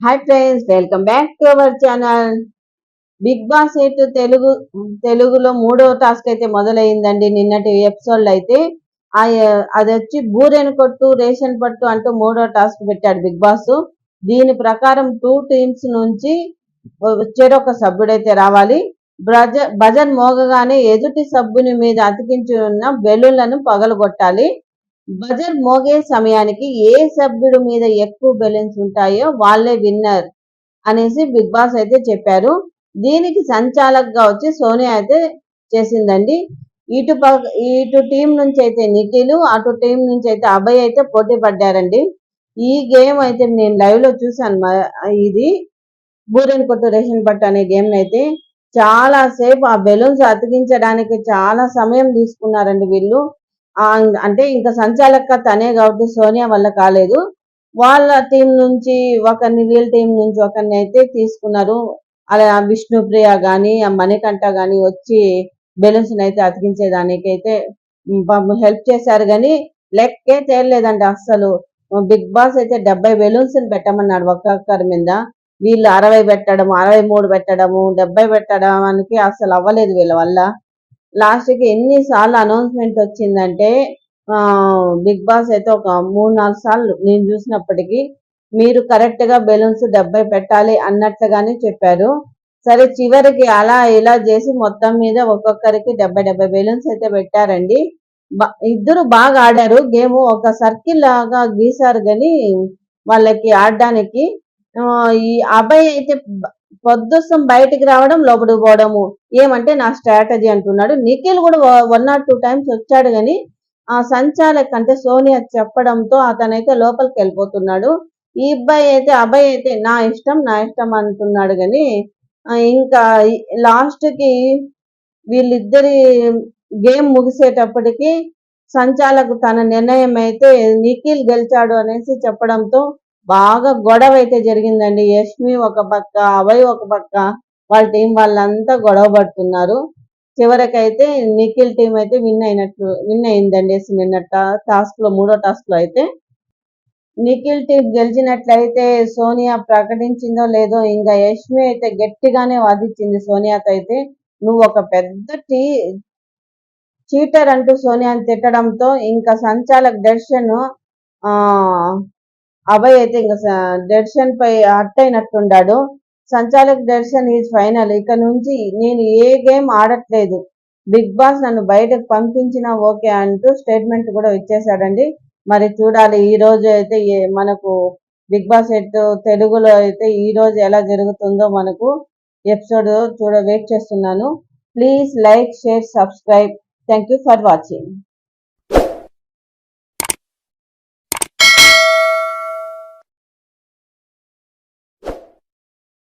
Hi friends welcome back to our channel Bigg Boss eight Telugu తెలుగులో మూడవ task అయితే మొదలైందండి. నిన్నటి ఎపిసోడ్ అయితే అది వచ్చి బూరెను కొట్టు రేషన్ పట్టు అంటూ మూడో టాస్క్ పెట్టాడు బిగ్ బాస్ దీని ప్రకారం టూ టీమ్స్ నుంచి చెరొక సభ్యుడైతే రావాలి. బ్రజ బజర్ మోగగానే ఎదుటి సభ్యుని మీద అతికించి ఉన్న బెలూన్లను పగలగొట్టాలి. బజర్ మోగే సమయానికి ఏ సభ్యుడి మీద ఎక్కువ బెలూన్స్ ఉంటాయో వాళ్ళే విన్నర్ అనేసి బిగ్ బాస్ అయితే చెప్పారు. దీనికి సంచాలకగా వచ్చి సోనియా అయితే చేసిందండి. ఇటు ఇటు టీం నుంచి అయితే నిఖిల్ అటు టీం నుంచి అయితే అభయ్ అయితే పోటీ పడ్డారండి. ఈ గేమ్ అయితే నేను లైవ్లో చూసాను ఇది బూరెన్ కొట్టు రేషన్ పట్టు అనే గేమ్ అయితే. చాలా సేపు ఆ బెలూన్స్ అతికించడానికి చాలా సమయం తీసుకున్నారండి వీళ్ళు. అంటే ఇంకా సంచాలక తనే కాబట్టి సోనియా వల్ల కాలేదు. వాళ్ళ టీం నుంచి ఒకరిని వీళ్ళ టీం నుంచి ఒకరిని అయితే తీసుకున్నారు. అలా విష్ణుప్రియ కానీ ఆ మణికంఠ కానీ వచ్చి బెలూన్స్ అయితే అతికించేదానికి అయితే హెల్ప్ చేశారు కానీ లెక్కే తేలలేదండి అస్సలు. బిగ్ బాస్ అయితే డెబ్బై బెలూన్స్ పెట్టమన్నాడు ఒక్కొక్కరి మీద. వీళ్ళు అరవై పెట్టడం అరవై మూడు పెట్టడము డెబ్బై పెట్టడానికి అసలు అవ్వలేదు వీళ్ళ వల్ల. లాస్ట్కి ఎన్నిసార్లు అనౌన్స్మెంట్ వచ్చిందంటే బిగ్ బాస్ అయితే ఒక మూడు నాలుగు సార్లు నేను చూసినప్పటికీ మీరు కరెక్ట్గా బెలూన్స్ డెబ్బై పెట్టాలి అన్నట్లుగానే చెప్పారు. సరే చివరికి అలా ఇలా చేసి మొత్తం మీద ఒక్కొక్కరికి డెబ్బై డెబ్బై బెలూన్స్ అయితే పెట్టారండి. ఇద్దరు బాగా ఆడారు. గేమ్ ఒక సర్కిల్ లాగా గీసారు కానీ వాళ్ళకి ఆడడానికి ఈ అబ్బాయి అయితే పొద్దుసం బయటికి రావడం లోపలికి పోవడము. ఏమంటే నా స్ట్రాటజీ అంటున్నాడు. నిఖిల్ కూడా వన్ ఆర్ టూ టైమ్స్ వచ్చాడు కానీ ఆ సంచాలక్ అంటే సోనియా చెప్పడంతో అతనైతే లోపలికి వెళ్ళిపోతున్నాడు. ఈ అబ్బాయి అయితే అబ్బాయి అయితే నా ఇష్టం నా ఇష్టం అంటున్నాడు కానీ ఇంకా లాస్ట్కి వీళ్ళిద్దరి గేమ్ ముగిసేటప్పటికి సంచాలకు తన నిర్ణయం అయితే నిఖిల్ గెలిచాడు అనేసి చెప్పడంతో బాగా గొడవ అయితే జరిగిందండి. యష్మి ఒక పక్క అభయ్ ఒక పక్క వాళ్ళ టీం వాళ్ళంతా గొడవ పడుతున్నారు. చివరికైతే నిఖిల్ టీం అయితే విన్ అయినట్లు విన్ అయిందండి నిన్న టాస్క్లో మూడో టాస్క్లో అయితే నిఖిల్ టీం గెలిచినట్లయితే సోనియా ప్రకటించిందో లేదో ఇంకా యష్మి అయితే గట్టిగానే వాదించింది సోనియాతో అయితే. నువ్వు ఒక పెద్ద టీ చీటర్ అంటూ సోనియాని తిట్టడంతో ఇంకా సంచాలక్ దర్శన్ అభయ్ అయితే ఇంకా డెడిషన్ పై హర్ట్ అయినట్టుండాడు. సంచాలక్ డెడిషన్ ఈజ్ ఫైనల్. ఇక నుంచి నేను ఏ గేమ్ ఆడట్లేదు. బిగ్ బాస్ నన్ను బయటకు పంపించినా ఓకే అంటూ స్టేట్మెంట్ కూడా ఇచ్చేసాడండి మరి చూడాలి ఈ రోజు అయితే మనకు బిగ్ బాస్ ఎట్ తెలుగులో అయితే ఈ రోజు ఎలా జరుగుతుందో మనకు ఎపిసోడ్ చూడ వెయిట్ చేస్తున్నాను. Please like share subscribe. Thank for watching.